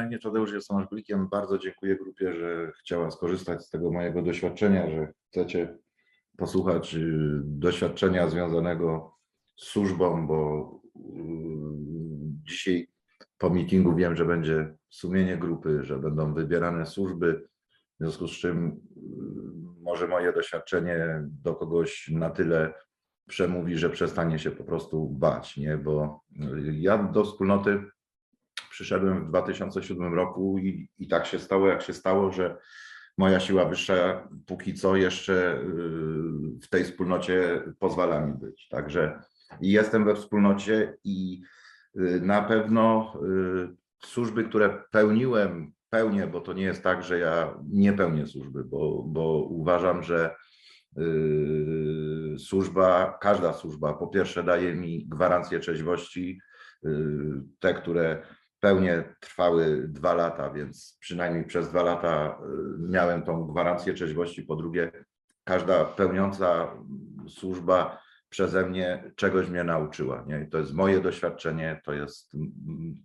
Imię Tadeusz, jestem alkoholikiem. Bardzo dziękuję grupie, że chciała skorzystać z tego mojego doświadczenia, że chcecie posłuchać y, doświadczenia związanego z służbą, bo y, dzisiaj po meetingu wiem, że będzie sumienie grupy, że będą wybierane służby, w związku z czym y, może moje doświadczenie do kogoś na tyle przemówi, że przestanie się po prostu bać, nie? Bo ja do wspólnoty przyszedłem w 2007 roku i, i tak się stało, jak się stało, że moja siła wyższa póki co jeszcze y, w tej wspólnocie pozwala mi być. Także jestem we wspólnocie i y, na pewno służby, które pełniłem, pełnię, bo to nie jest tak, że ja nie pełnię służby, bo, bo uważam, że służba, każda służba po pierwsze daje mi gwarancję trzeźwości, te, które pełnie trwały dwa lata, więc przynajmniej przez dwa lata miałem tą gwarancję trzeźwości. Po drugie, każda pełniąca służba przeze mnie czegoś mnie nauczyła. Nie? To jest moje doświadczenie, to jest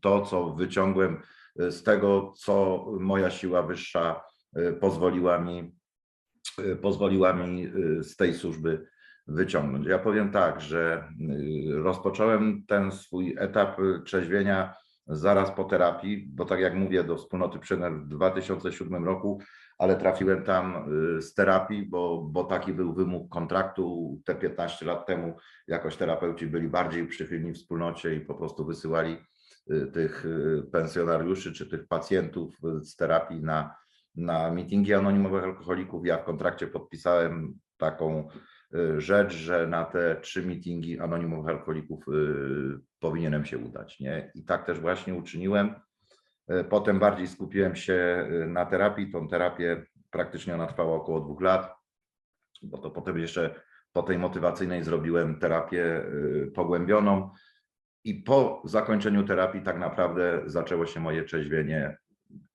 to, co wyciągłem z tego, co moja siła wyższa pozwoliła mi, pozwoliła mi z tej służby wyciągnąć. Ja powiem tak, że rozpocząłem ten swój etap trzeźwienia zaraz po terapii, bo tak jak mówię, do wspólnoty przyszedłem w 2007 roku, ale trafiłem tam z terapii, bo, bo taki był wymóg kontraktu. Te 15 lat temu jakoś terapeuci byli bardziej przychylni wspólnocie i po prostu wysyłali tych pensjonariuszy czy tych pacjentów z terapii na, na mityngi anonimowych alkoholików. Ja w kontrakcie podpisałem taką rzecz, że na te trzy mityngi anonimowych alkoholików powinienem się udać. Nie? I tak też właśnie uczyniłem. Potem bardziej skupiłem się na terapii. Tą terapię praktycznie ona trwała około dwóch lat, bo to potem jeszcze po tej motywacyjnej zrobiłem terapię pogłębioną. I po zakończeniu terapii tak naprawdę zaczęło się moje trzeźwienie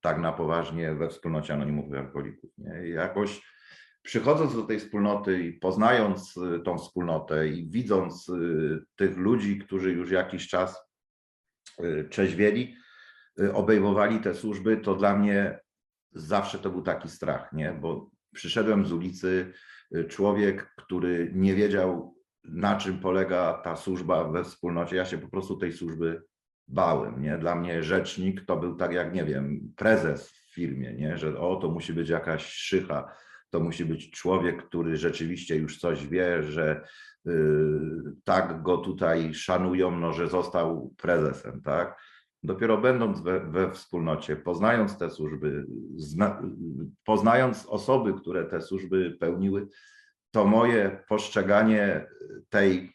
tak na poważnie we wspólnocie anonimowych alkoholików. Nie? Jakoś przychodząc do tej wspólnoty i poznając tą wspólnotę i widząc tych ludzi, którzy już jakiś czas trzeźwieli, obejmowali te służby, to dla mnie zawsze to był taki strach, nie? Bo przyszedłem z ulicy, człowiek, który nie wiedział, na czym polega ta służba we wspólnocie. Ja się po prostu tej służby bałem, nie? Dla mnie rzecznik to był tak jak, nie wiem, prezes w firmie, nie? Że o, to musi być jakaś szycha, to musi być człowiek, który rzeczywiście już coś wie, że y, tak go tutaj szanują, no, że został prezesem, tak? Dopiero będąc we, we wspólnocie, poznając te służby, zna, poznając osoby, które te służby pełniły, to moje postrzeganie tej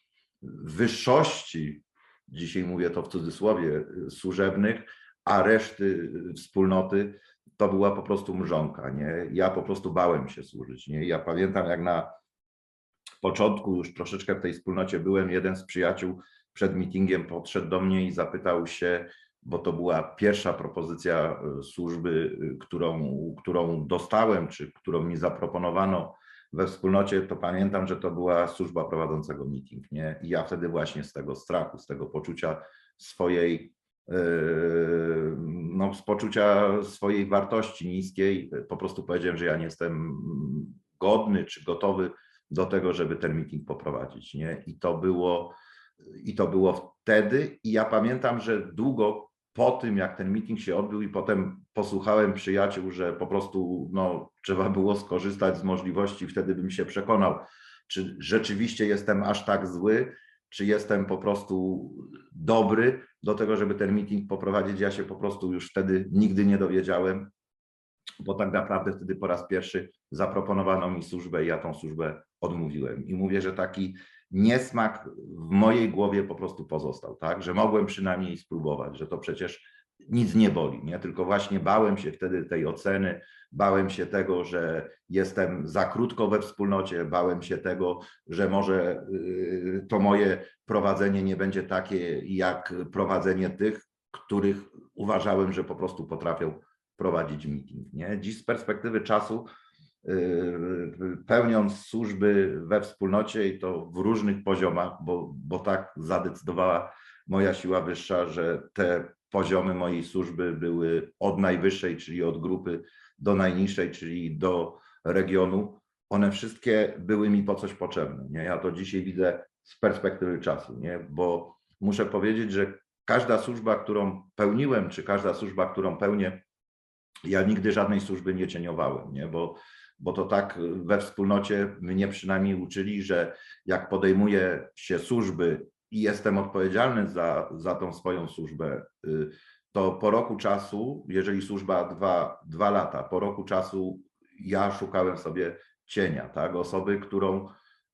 wyższości, dzisiaj mówię to w cudzysłowie, służebnych, a reszty wspólnoty, to była po prostu mrzonka, nie? Ja po prostu bałem się służyć, nie? Ja pamiętam jak na początku już troszeczkę w tej wspólnocie byłem, jeden z przyjaciół przed meetingiem podszedł do mnie i zapytał się, bo to była pierwsza propozycja służby, którą, którą dostałem, czy którą mi zaproponowano we wspólnocie, to pamiętam, że to była służba prowadzącego meeting, nie? I ja wtedy właśnie z tego strachu, z tego poczucia swojej, no z poczucia swojej wartości niskiej, po prostu powiedziałem, że ja nie jestem godny czy gotowy do tego, żeby ten meeting poprowadzić, nie? I to było, i to było wtedy i ja pamiętam, że długo po tym, jak ten meeting się odbył i potem posłuchałem przyjaciół, że po prostu no, trzeba było skorzystać z możliwości, wtedy bym się przekonał, czy rzeczywiście jestem aż tak zły, czy jestem po prostu dobry do tego, żeby ten meeting poprowadzić. Ja się po prostu już wtedy nigdy nie dowiedziałem, bo tak naprawdę wtedy po raz pierwszy zaproponowano mi służbę i ja tą służbę odmówiłem. I mówię, że taki niesmak w mojej głowie po prostu pozostał, tak, że mogłem przynajmniej spróbować, że to przecież nic nie boli, nie? Tylko właśnie bałem się wtedy tej oceny, bałem się tego, że jestem za krótko we wspólnocie, bałem się tego, że może y, to moje prowadzenie nie będzie takie jak prowadzenie tych, których uważałem, że po prostu potrafią prowadzić meeting. Nie? Dziś z perspektywy czasu Yy, pełniąc służby we wspólnocie i to w różnych poziomach, bo, bo tak zadecydowała moja siła wyższa, że te poziomy mojej służby były od najwyższej, czyli od grupy, do najniższej, czyli do regionu. One wszystkie były mi po coś potrzebne. Nie? Ja to dzisiaj widzę z perspektywy czasu, nie? bo muszę powiedzieć, że każda służba, którą pełniłem, czy każda służba, którą pełnię, ja nigdy żadnej służby nie cieniowałem, nie? Bo, bo to tak we wspólnocie mnie przynajmniej uczyli, że jak podejmuję się służby i jestem odpowiedzialny za, za tą swoją służbę, y, to po roku czasu, jeżeli służba dwa, dwa lata, po roku czasu ja szukałem sobie cienia, tak? osoby, którą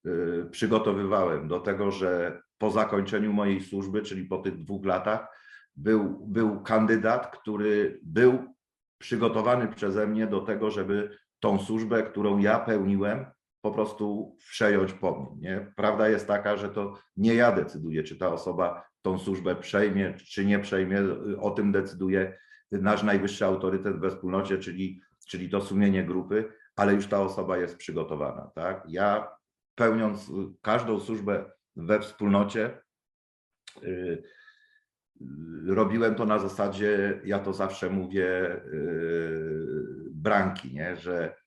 y, przygotowywałem do tego, że po zakończeniu mojej służby, czyli po tych dwóch latach, był, był kandydat, który był przygotowany przeze mnie do tego, żeby tą służbę, którą ja pełniłem, po prostu przejąć po mnie. Nie? Prawda jest taka, że to nie ja decyduję, czy ta osoba tą służbę przejmie, czy nie przejmie. O tym decyduje nasz najwyższy autorytet we wspólnocie, czyli, czyli to sumienie grupy, ale już ta osoba jest przygotowana. Tak? Ja pełniąc każdą służbę we wspólnocie, yy, robiłem to na zasadzie, ja to zawsze mówię, yy, branki, nie? że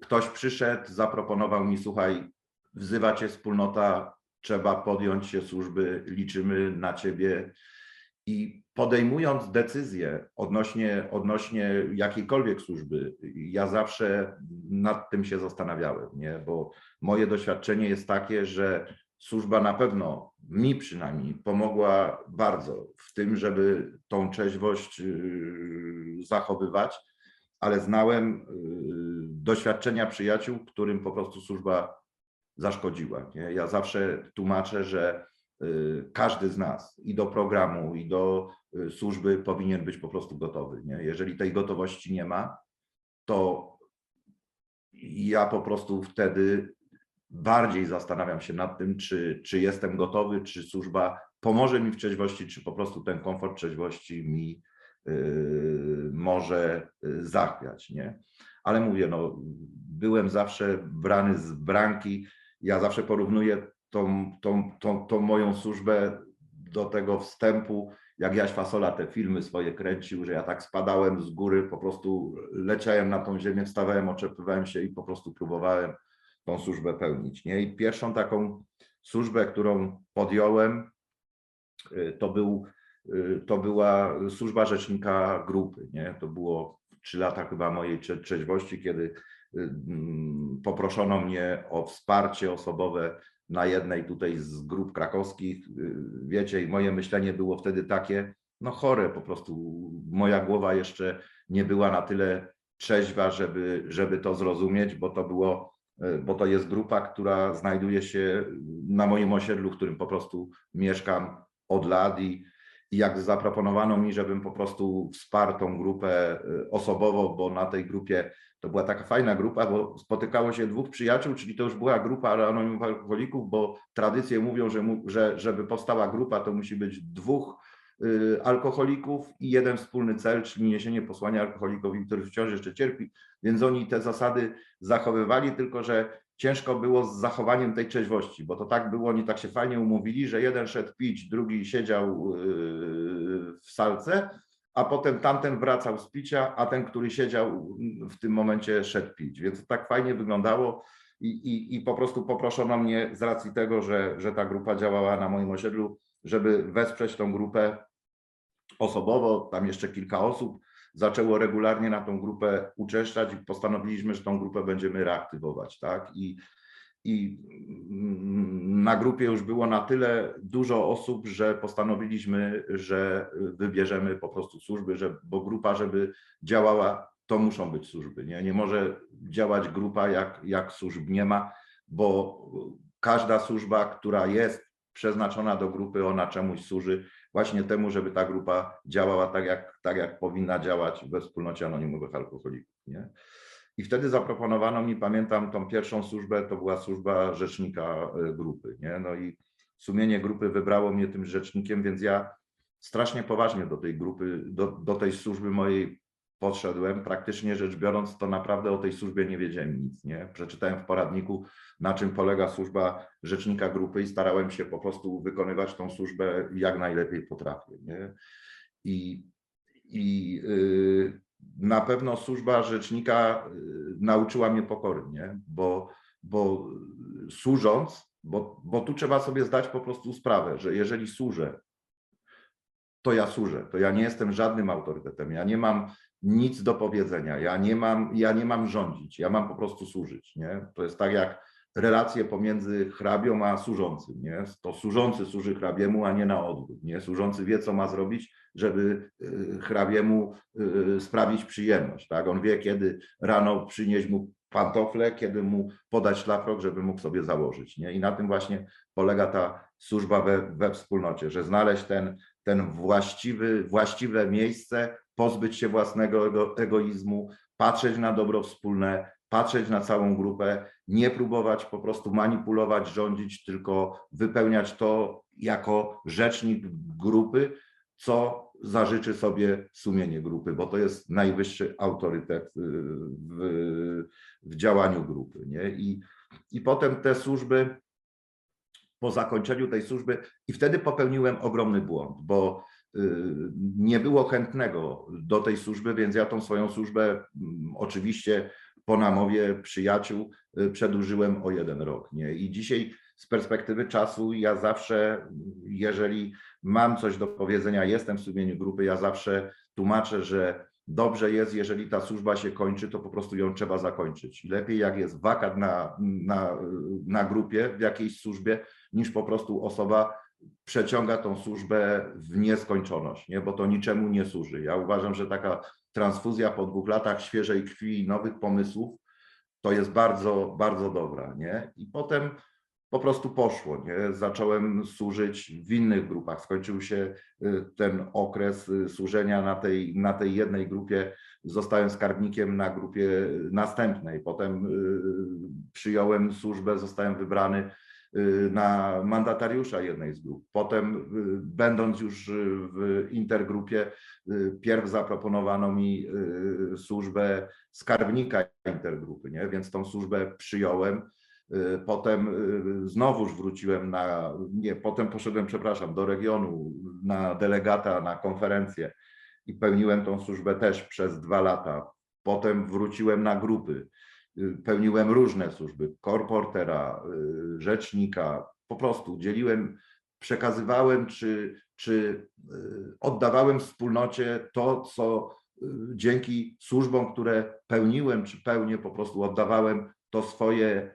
ktoś przyszedł, zaproponował mi, słuchaj, wzywa cię wspólnota, trzeba podjąć się służby, liczymy na ciebie. I podejmując decyzję odnośnie, odnośnie jakiejkolwiek służby, ja zawsze nad tym się zastanawiałem, nie? bo moje doświadczenie jest takie, że służba na pewno mi przynajmniej pomogła bardzo w tym, żeby tą trzeźwość yy, zachowywać, ale znałem yy, doświadczenia przyjaciół, którym po prostu służba zaszkodziła. Nie? Ja zawsze tłumaczę, że yy, każdy z nas i do programu, i do służby powinien być po prostu gotowy. Nie? Jeżeli tej gotowości nie ma, to ja po prostu wtedy bardziej zastanawiam się nad tym, czy, czy jestem gotowy, czy służba pomoże mi w trzeźwości, czy po prostu ten komfort trzeźwości mi może y, zachwiać, nie? Ale mówię, no, byłem zawsze brany z branki, ja zawsze porównuję tą, tą, tą, tą moją służbę do tego wstępu, jak Jaś Fasola te filmy swoje kręcił, że ja tak spadałem z góry, po prostu leciałem na tą ziemię, wstawałem, oczepywałem się i po prostu próbowałem tą służbę pełnić. Nie? I pierwszą taką służbę, którą podjąłem, y, to, był, y, to była służba rzecznika grupy. Nie? To było trzy lata chyba mojej trzeźwości, kiedy y, mm, poproszono mnie o wsparcie osobowe na jednej tutaj z grup krakowskich. Wiecie, i moje myślenie było wtedy takie, no chore po prostu. Moja głowa jeszcze nie była na tyle trzeźwa, żeby, żeby to zrozumieć, bo to było bo to jest grupa, która znajduje się na moim osiedlu, w którym po prostu mieszkam od lat i, i jak zaproponowano mi, żebym po prostu wsparł tą grupę e, osobowo, bo na tej grupie to była taka fajna grupa, bo spotykało się dwóch przyjaciół, czyli to już była grupa anonimowych alkoholików, bo tradycje mówią, że, że żeby powstała grupa, to musi być dwóch Y, alkoholików i jeden wspólny cel, czyli niesienie posłania alkoholikowi, który wciąż jeszcze cierpi, więc oni te zasady zachowywali, tylko że ciężko było z zachowaniem tej trzeźwości, bo to tak było, oni tak się fajnie umówili, że jeden szedł pić, drugi siedział y, w salce, a potem tamten wracał z picia, a ten, który siedział w tym momencie szedł pić, więc tak fajnie wyglądało i, i, i po prostu poproszono mnie z racji tego, że, że ta grupa działała na moim osiedlu, żeby wesprzeć tą grupę osobowo, tam jeszcze kilka osób zaczęło regularnie na tą grupę uczęszczać i postanowiliśmy, że tą grupę będziemy reaktywować, tak? I, i na grupie już było na tyle dużo osób, że postanowiliśmy, że wybierzemy po prostu służby, że, bo grupa, żeby działała, to muszą być służby. Nie, nie może działać grupa, jak, jak służb nie ma, bo każda służba, która jest przeznaczona do grupy, ona czemuś służy właśnie temu, żeby ta grupa działała tak, jak, tak jak powinna działać we wspólnocie anonimowych alkoholików. Nie? I wtedy zaproponowano mi, pamiętam tą pierwszą służbę, to była służba rzecznika e, grupy. Nie? No i sumienie grupy wybrało mnie tym rzecznikiem, więc ja strasznie poważnie do tej grupy, do, do tej służby mojej podszedłem. Praktycznie rzecz biorąc, to naprawdę o tej służbie nie wiedziałem nic. Nie? Przeczytałem w poradniku, na czym polega służba rzecznika grupy i starałem się po prostu wykonywać tą służbę jak najlepiej potrafię. Nie? I, i y, na pewno służba rzecznika y, nauczyła mnie pokory, nie? Bo, bo służąc, bo, bo tu trzeba sobie zdać po prostu sprawę, że jeżeli służę, to ja służę, to ja nie jestem żadnym autorytetem, ja nie mam nic do powiedzenia, ja nie mam, ja nie mam rządzić, ja mam po prostu służyć, nie? To jest tak jak relacje pomiędzy hrabią a służącym, nie? To służący służy hrabiemu, a nie na odwrót, nie? Służący wie, co ma zrobić, żeby y, hrabiemu y, sprawić przyjemność, tak? On wie, kiedy rano przynieść mu pantofle, kiedy mu podać szlafrok, żeby mógł sobie założyć, nie? I na tym właśnie polega ta służba we, we wspólnocie, że znaleźć ten, ten właściwy, właściwe miejsce, pozbyć się własnego ego, egoizmu, patrzeć na dobro wspólne, patrzeć na całą grupę, nie próbować po prostu manipulować, rządzić, tylko wypełniać to jako rzecznik grupy, co zażyczy sobie sumienie grupy, bo to jest najwyższy autorytet y, w, w działaniu grupy. Nie? I, I potem te służby, po zakończeniu tej służby, i wtedy popełniłem ogromny błąd, bo y, nie było chętnego do tej służby, więc ja tą swoją służbę mm, oczywiście po namowie przyjaciół y, przedłużyłem o jeden rok. Nie? I dzisiaj z perspektywy czasu ja zawsze, jeżeli mam coś do powiedzenia, jestem w sumieniu grupy, ja zawsze tłumaczę, że dobrze jest, jeżeli ta służba się kończy, to po prostu ją trzeba zakończyć. Lepiej jak jest wakat na, na, na grupie w jakiejś służbie, niż po prostu osoba przeciąga tą służbę w nieskończoność, nie? bo to niczemu nie służy. Ja uważam, że taka transfuzja po dwóch latach świeżej krwi i nowych pomysłów to jest bardzo, bardzo dobra. Nie? I potem po prostu poszło. Nie? Zacząłem służyć w innych grupach. Skończył się y, ten okres y, służenia na tej, na tej jednej grupie. Zostałem skarbnikiem na grupie następnej. Potem y, przyjąłem służbę, zostałem wybrany na mandatariusza jednej z grup. Potem, będąc już w intergrupie, pierw zaproponowano mi służbę skarbnika intergrupy, nie? więc tą służbę przyjąłem. Potem znowuż wróciłem na, nie, potem poszedłem, przepraszam, do regionu, na delegata, na konferencję i pełniłem tą służbę też przez dwa lata. Potem wróciłem na grupy Y, pełniłem różne służby, korportera, y, rzecznika, po prostu dzieliłem, przekazywałem czy, czy y, oddawałem wspólnocie to, co dzięki służbom, które pełniłem czy pełnię, po prostu oddawałem to swoje,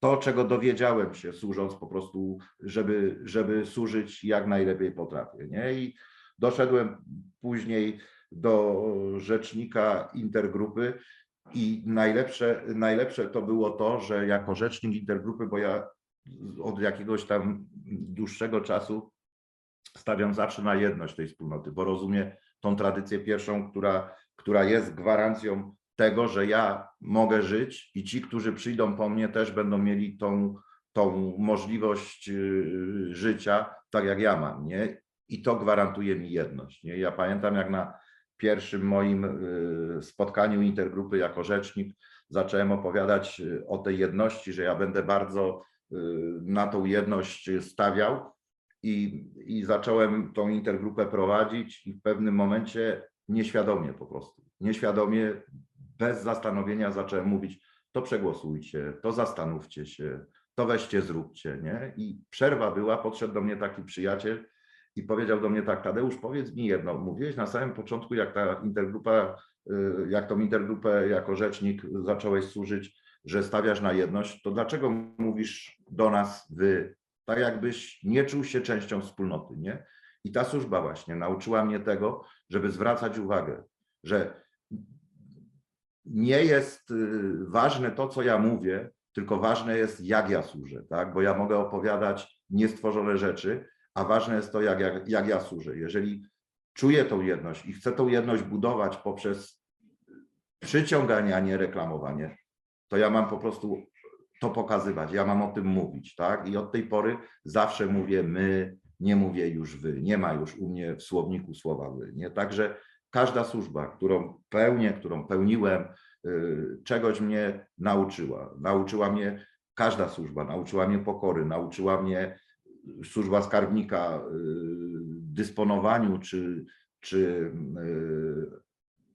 to czego dowiedziałem się służąc po prostu, żeby, żeby służyć jak najlepiej potrafię. Nie? I doszedłem później do rzecznika intergrupy, i najlepsze, najlepsze to było to, że jako rzecznik intergrupy, bo ja od jakiegoś tam dłuższego czasu stawiam zawsze na jedność tej wspólnoty, bo rozumiem tą tradycję pierwszą, która, która jest gwarancją tego, że ja mogę żyć i ci, którzy przyjdą po mnie, też będą mieli tą, tą możliwość y, życia, tak jak ja mam, nie? I to gwarantuje mi jedność. Nie? Ja pamiętam, jak na pierwszym moim y, spotkaniu intergrupy jako rzecznik zacząłem opowiadać y, o tej jedności, że ja będę bardzo na tą jedność stawiał i, i zacząłem tą intergrupę prowadzić i w pewnym momencie nieświadomie po prostu, nieświadomie, bez zastanowienia zacząłem mówić, to przegłosujcie, to zastanówcie się, to weźcie, zróbcie, nie? I przerwa była, podszedł do mnie taki przyjaciel i powiedział do mnie tak, Tadeusz, powiedz mi jedno, mówiłeś na samym początku, jak ta intergrupa, y, jak tą intergrupę jako rzecznik zacząłeś służyć, że stawiasz na jedność, to dlaczego mówisz do nas wy, tak jakbyś nie czuł się częścią wspólnoty, nie? I ta służba właśnie nauczyła mnie tego, żeby zwracać uwagę, że nie jest y, ważne to, co ja mówię, tylko ważne jest, jak ja służę, tak? Bo ja mogę opowiadać niestworzone rzeczy, a ważne jest to, jak, jak, jak ja służę. Jeżeli czuję tą jedność i chcę tą jedność budować poprzez przyciąganie, a nie reklamowanie, to ja mam po prostu to pokazywać, ja mam o tym mówić, tak? I od tej pory zawsze mówię my, nie mówię już wy, nie ma już u mnie w słowniku słowa wy, nie? Także każda służba, którą pełnię, którą pełniłem, yy, czegoś mnie nauczyła. Nauczyła mnie każda służba, nauczyła mnie pokory, nauczyła mnie służba skarbnika, y, dysponowaniu czy, czy y,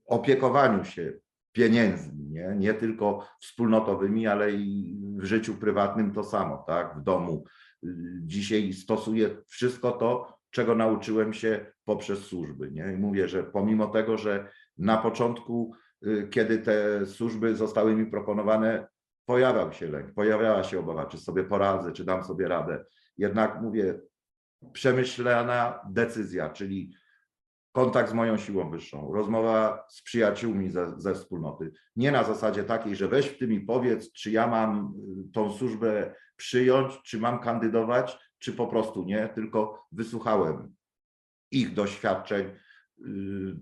opiekowaniu się pieniędzmi, nie? nie tylko wspólnotowymi, ale i w życiu prywatnym to samo, tak? W domu. Y, Dzisiaj stosuję wszystko to, czego nauczyłem się poprzez służby. Nie? I mówię, że pomimo tego, że na początku, y, kiedy te służby zostały mi proponowane, pojawiał się lęk, pojawiała się obawa, czy sobie poradzę, czy dam sobie radę. Jednak mówię, przemyślana decyzja, czyli kontakt z moją siłą wyższą, rozmowa z przyjaciółmi ze, ze wspólnoty. Nie na zasadzie takiej, że weź w tym i powiedz, czy ja mam y, tą służbę przyjąć, czy mam kandydować, czy po prostu nie, tylko wysłuchałem ich doświadczeń, y,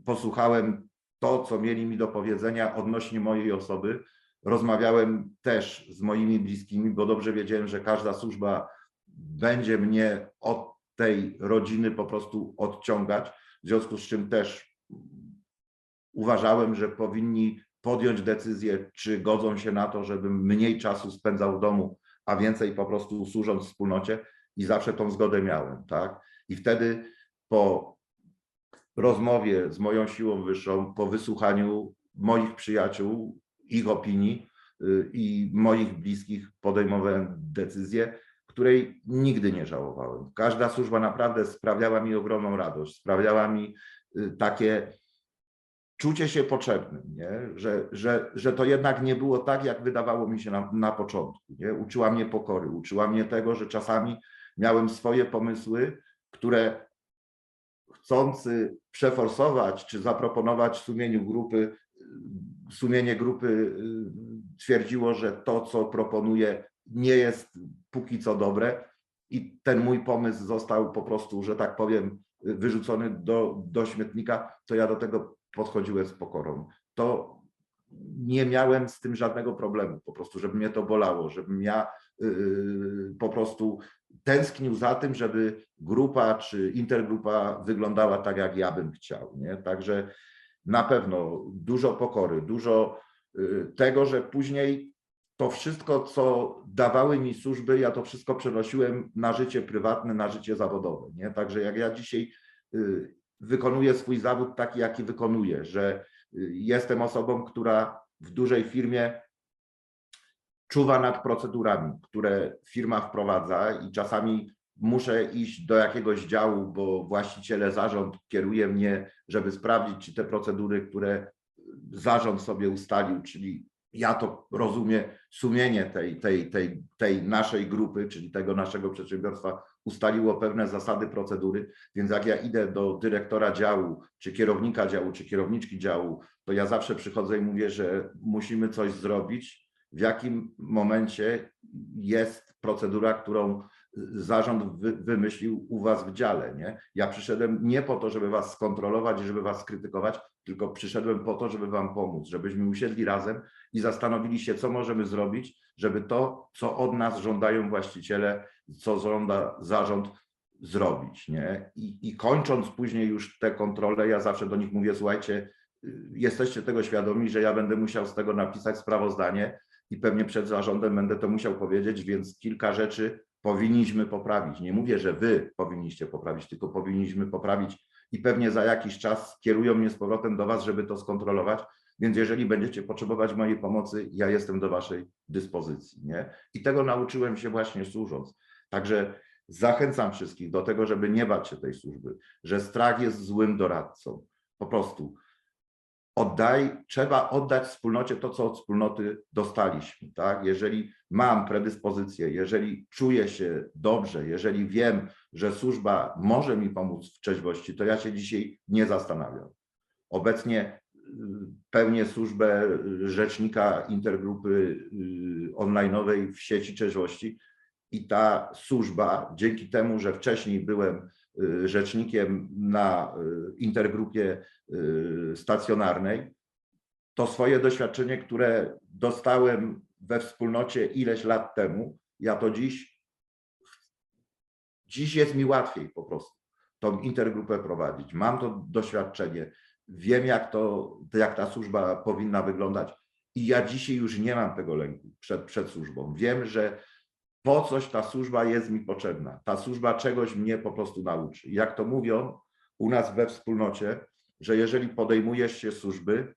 posłuchałem to, co mieli mi do powiedzenia odnośnie mojej osoby. Rozmawiałem też z moimi bliskimi, bo dobrze wiedziałem, że każda służba będzie mnie od tej rodziny po prostu odciągać. W związku z czym też uważałem, że powinni podjąć decyzję, czy godzą się na to, żebym mniej czasu spędzał w domu, a więcej po prostu służąc wspólnocie i zawsze tą zgodę miałem, tak? I wtedy po rozmowie z moją siłą wyższą, po wysłuchaniu moich przyjaciół, ich opinii y, i moich bliskich podejmowałem decyzję, której nigdy nie żałowałem. Każda służba naprawdę sprawiała mi ogromną radość, sprawiała mi y, takie czucie się potrzebnym, nie? Że, że, że to jednak nie było tak, jak wydawało mi się na, na początku. Nie? Uczyła mnie pokory, uczyła mnie tego, że czasami miałem swoje pomysły, które chcący przeforsować czy zaproponować sumieniu grupy, sumienie grupy y, twierdziło, że to, co proponuję, nie jest póki co dobre i ten mój pomysł został po prostu, że tak powiem, wyrzucony do, do śmietnika, to ja do tego podchodziłem z pokorą. To nie miałem z tym żadnego problemu, po prostu, żeby mnie to bolało, żebym ja yy, po prostu tęsknił za tym, żeby grupa czy intergrupa wyglądała tak, jak ja bym chciał. Nie? Także na pewno dużo pokory, dużo y, tego, że później to wszystko, co dawały mi służby, ja to wszystko przenosiłem na życie prywatne, na życie zawodowe. Nie? Także jak ja dzisiaj y, wykonuję swój zawód taki, jaki wykonuję, że y, jestem osobą, która w dużej firmie czuwa nad procedurami, które firma wprowadza i czasami muszę iść do jakiegoś działu, bo właściciele, zarząd kieruje mnie, żeby sprawdzić, czy te procedury, które zarząd sobie ustalił, czyli ja to rozumiem, sumienie tej, tej, tej, tej naszej grupy, czyli tego naszego przedsiębiorstwa ustaliło pewne zasady, procedury, więc jak ja idę do dyrektora działu, czy kierownika działu, czy kierowniczki działu, to ja zawsze przychodzę i mówię, że musimy coś zrobić, w jakim momencie jest procedura, którą zarząd wy, wymyślił u was w dziale. Nie? Ja przyszedłem nie po to, żeby was skontrolować i żeby was krytykować, tylko przyszedłem po to, żeby wam pomóc, żebyśmy usiedli razem i zastanowili się, co możemy zrobić, żeby to, co od nas żądają właściciele, co żąda zarząd, zrobić. Nie? I, I kończąc później już te kontrole, ja zawsze do nich mówię, słuchajcie, jesteście tego świadomi, że ja będę musiał z tego napisać sprawozdanie i pewnie przed zarządem będę to musiał powiedzieć, więc kilka rzeczy powinniśmy poprawić. Nie mówię, że wy powinniście poprawić, tylko powinniśmy poprawić i pewnie za jakiś czas kierują mnie z powrotem do was, żeby to skontrolować. Więc jeżeli będziecie potrzebować mojej pomocy, ja jestem do waszej dyspozycji. Nie? I tego nauczyłem się właśnie służąc. Także zachęcam wszystkich do tego, żeby nie bać się tej służby, że strach jest złym doradcą. Po prostu oddaj, trzeba oddać wspólnocie to, co od wspólnoty dostaliśmy. Tak? Jeżeli mam predyspozycję, jeżeli czuję się dobrze, jeżeli wiem, że służba może mi pomóc w trzeźwości, to ja się dzisiaj nie zastanawiam. Obecnie y, pełnię służbę rzecznika intergrupy y, online'owej w sieci trzeźwości i ta służba, dzięki temu, że wcześniej byłem y, rzecznikiem na intergrupie stacjonarnej, to swoje doświadczenie, które dostałem we wspólnocie ileś lat temu, ja to dziś, dziś jest mi łatwiej po prostu tą intergrupę prowadzić. Mam to doświadczenie, wiem jak, to, jak ta służba powinna wyglądać i ja dzisiaj już nie mam tego lęku przed, przed służbą. Wiem, że po coś ta służba jest mi potrzebna. Ta służba czegoś mnie po prostu nauczy. Jak to mówią, u nas we wspólnocie, że jeżeli podejmujesz się służby,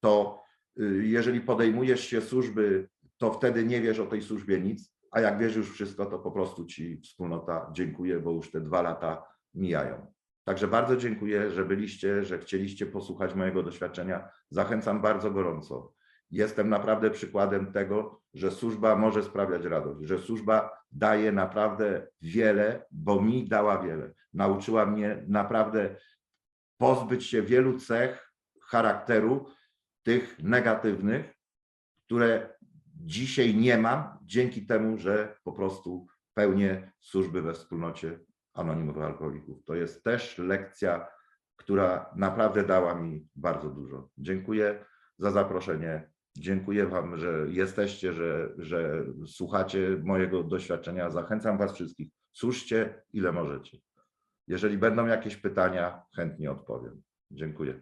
to y, jeżeli podejmujesz się służby, to wtedy nie wiesz o tej służbie nic, a jak wiesz już wszystko, to po prostu ci wspólnota dziękuję, bo już te dwa lata mijają. Także bardzo dziękuję, że byliście, że chcieliście posłuchać mojego doświadczenia. Zachęcam bardzo gorąco. Jestem naprawdę przykładem tego, że służba może sprawiać radość, że służba daje naprawdę wiele, bo mi dała wiele. Nauczyła mnie naprawdę pozbyć się wielu cech charakteru, tych negatywnych, które dzisiaj nie mam, dzięki temu, że po prostu pełnię służby we wspólnocie anonimowych alkoholików. To jest też lekcja, która naprawdę dała mi bardzo dużo. Dziękuję za zaproszenie. Dziękuję Wam, że jesteście, że, że słuchacie mojego doświadczenia. Zachęcam Was wszystkich. Służcie ile możecie. Jeżeli będą jakieś pytania, chętnie odpowiem. Dziękuję.